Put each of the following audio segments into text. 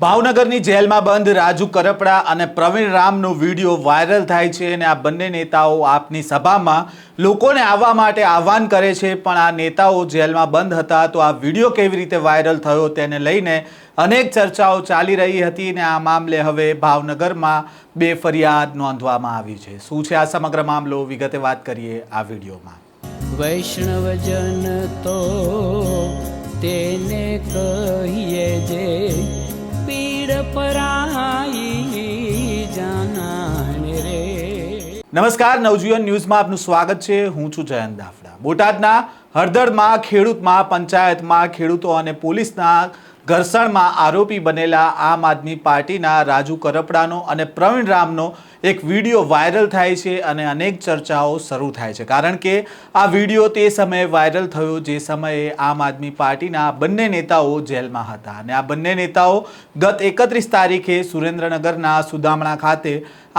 ભાવનગરની જેલમાં બંધ, રાજુ કરપડા અને પ્રવીણ રામનો વીડિયો વાયરલ થાય છે અને આ બંને નેતાઓ આપની સભામાં લોકોને આવવા માટે આહવાન કરે છે. પણ આ નેતાઓ જેલમાં બંધ હતા તો આ વીડિયો કેવી રીતે વાયરલ થયો તેને લઈને અનેક ચર્ચાઓ ચાલી રહી હતી અને આ મામલે હવે ભાવનગરમાં બે ફરિયાદ નોંધવામાં આવી છે. શું છે આ સમગ્ર મામલો? વિગતે વાત કરીએ આ વિડીયોમાં. વૈષ્ણવજન તો તેને કહીએ જે નમસ્કાર, નવજીવન ન્યૂઝમાં આપનું સ્વાગત છે. હું છું જયંત દાફડા બોટાદના હળદરમાં ખેડૂતમાં, પંચાયતમાં ખેડૂતો અને પોલીસના ઘર્ષણમાં આરોપી બનેલા આમ આદમી પાર્ટીના રાજુ કરપડાનો અને પ્રવીણ રામનો એક વીડિયો વાયરલ થાય છે અને અનેક ચર્ચાઓ શરૂ થાય છે. કારણ કે આ વીડિયો તે સમયે વાયરલ થયો જે સમયે આમ આદમી પાર્ટીના બંને નેતાઓ જેલમાં હતા. અને આ બંને નેતાઓ ગત એકત્રીસ તારીખે સુરેન્દ્રનગરના સુદામણા ખાતે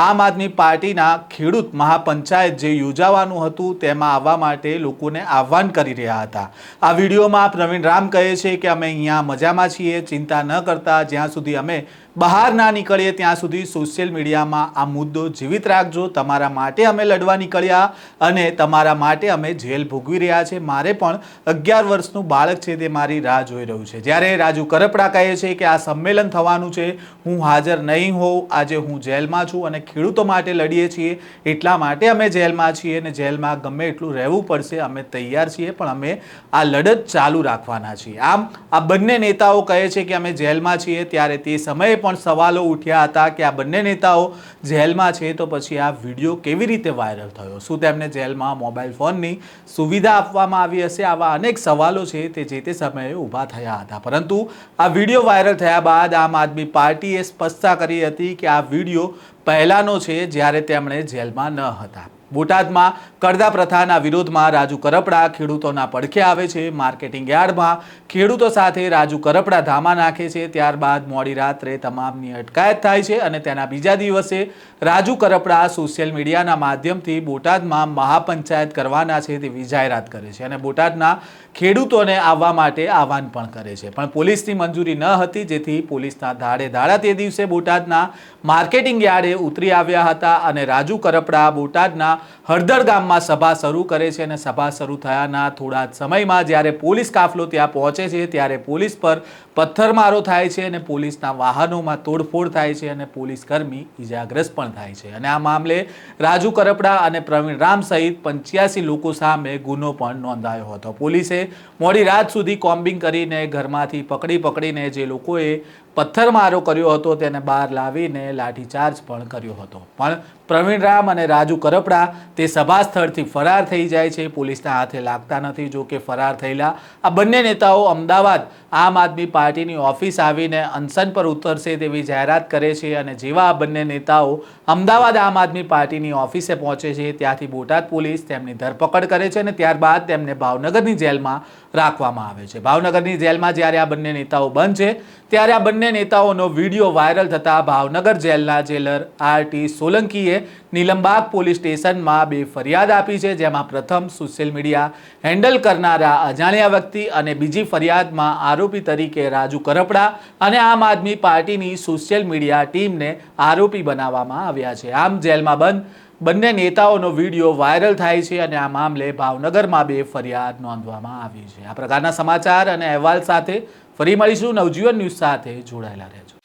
આમ આદમી પાર્ટીના ખેડૂત મહાપંચાયત જે યોજાવાનું હતું તેમાં આવવા માટે લોકોને આહવાન કરી રહ્યા હતા. આ વિડીયોમાં પ્રવીણ રામ કહે છે કે અમે અહીંયા મજામાં છીએ. ચિંતા ન કરતા. જ્યાં સુધી અમે બહાર ના નીકળીએ ત્યાં સુધી સોશિયલ મીડિયામાં આ મુદ્દો જીવિત રાખજો. તમારા માટે અમે લડવા નીકળ્યા અને તમારા માટે અમે જેલ ભોગવી રહ્યા છે. મારે પણ અગિયાર વર્ષનું બાળક છે તે મારી રાહ જોઈ રહ્યું છે. જ્યારે રાજુ કરપડા કહે છે કે આ સંમેલન થવાનું છે, હું હાજર નહીં હોઉં. આજે હું જેલમાં છું અને ખેડૂતો માટે લડીએ છીએ. એટલા માટે અમે જેલમાં છીએ અને જેલમાં ગમે એટલું રહેવું પડશે, અમે તૈયાર છીએ, પણ અમે આ લડત ચાલુ રાખવાના છીએ. આમ આ બંને નેતાઓ કહે છે કે અમે જેલમાં છીએ ત્યારે તે સમયે સવાલો ઉઠ્યા હતા કે આ બંને નેતાઓ જેલમાં છે તો પછી આ વીડિયો કેવી રીતે વાયરલ થયો? શું તેમને જેલમાં મોબાઈલ ફોનની સુવિધા આપવામાં આવી હશે? આવા અનેક સવાલો છે તે જે તે સમયે ઊભા થયા હતા. પરંતુ આ વીડિયો વાયરલ થયા બાદ આમ આદમી પાર્ટીએ સ્પષ્ટતા કરી હતી કે આ વીડિયો પહેલાંનો છે જ્યારે તેમણે જેલમાં ન હતા. બોટાદમાં કરદા પ્રથાના વિરોધમાં રાજુ કરપડા ખેડૂતોના પડખે આવે છે માર્કેટિંગ યાર્ડમાં. ખેડૂતો સાથે રાજુ કરપડા ધામા નાખે છે, ત્યારબાદ મોડી રાત્રે તમામની અટકાયત થાય છે અને તેના બીજા દિવસે રાજુ કરપડા સોશિયલ મીડિયાના માધ્યમથી બોટાદમાં મહાપંચાયત કરવાના છે તેવી જાહેરાત કરે છે અને બોટાદના ખેડૂતોને આવવા માટે આહવાન પણ કરે છે. પણ પોલીસની મંજૂરી ન હતી, જેથી પોલીસના ધાડે ધાડા તે દિવસે બોટાદના માર્કેટિંગ યાર્ડે ઉતરી આવ્યા હતા અને રાજુ કરપડા બોટાદના હળદર ગામમાં સભા શરૂ કરે છે અને સભા શરૂ થયાના થોડા સમયમાં જ્યારે પોલીસ કાફલો ત્યાં પહોંચે છે, ત્યારે પોલીસ પર પથ્થરમારો થાય છે અને પોલીસના વાહનોમાં તોડફોડ થાય છે અને પોલીસ કર્મી ઇજાગ્રસ્ત પણ થાય છે. અને આ મામલે રાજુ કરપડા અને પ્રવીણ રામ સહિત પંચ્યાસી લોકો સામે ગુનો પણ નોંધાયો હતો. પોલીસે મોડી રાત સુધી કોમ્બિંગ કરીને ઘરમાંથી પકડી પકડીને જે લોકોએ પથ્થરમારો કર્યો હતો તેને બહાર લાવીને લાઠીચાર્જ પણ કર્યો હતો. પણ પ્રવીણ રામ અને રાજુ કરપડા તે સભા સ્થળથી ફરાર થઈ જાય છે. પોલીસના હાથે લાગતા નથી જો કે ફરાર થયેલા આ બંને નેતાઓ અમદાવાદ આમ આદમી પાર્ટીની ઓફિસ આવીને અનશન પર ઉતરશે તેવી જાહેરાત કરે છે અને જેવા આ બંને નેતાઓ અમદાવાદ આમ આદમી પાર્ટીની ઓફિસે પહોંચે છે ત્યાંથી બોટાદ પોલીસ તેમની ધરપકડ કરે છે અને ત્યારબાદ તેમને ભાવનગરની જેલમાં રાખવામાં આવે છે. ભાવનગરની જેલમાં જ્યારે આ બંને નેતાઓ બંધ છે, ત્યારે આ બંને નેતાઓનો વીડિયો વાયરલ થતાં ભાવનગર જેલના જેલર આર ટી સોલંકીએ નીલમબાગ પોલીસ સ્ટેશનમાં બે ફરિયાદ આપી છે, જેમાં પ્રથમ સોશિયલ મીડિયા હેન્ડલ કરનારા અજાણ્યા વ્યક્તિ અને બીજી ફરિયાદમાં આરોપી તરીકે રાજુ કરપડા અને આમ આદમી પાર્ટીની સોશિયલ મીડિયા ટીમને આરોપી બનાવવામાં આવ્યા છે. આમ જેલમાં બંધ, બંને નેતાઓનો વીડિયો વાયરલ થાય છે અને આ મામલે ભાવનગરમાં બે ફરિયાદ નોંધવામાં આવી છે. આ પ્રકારના સમાચાર અને અહેવાલ સાથે ફરી મળીશું. નવજીવન ન્યૂઝ સાથે જોડાયેલા રહેજો.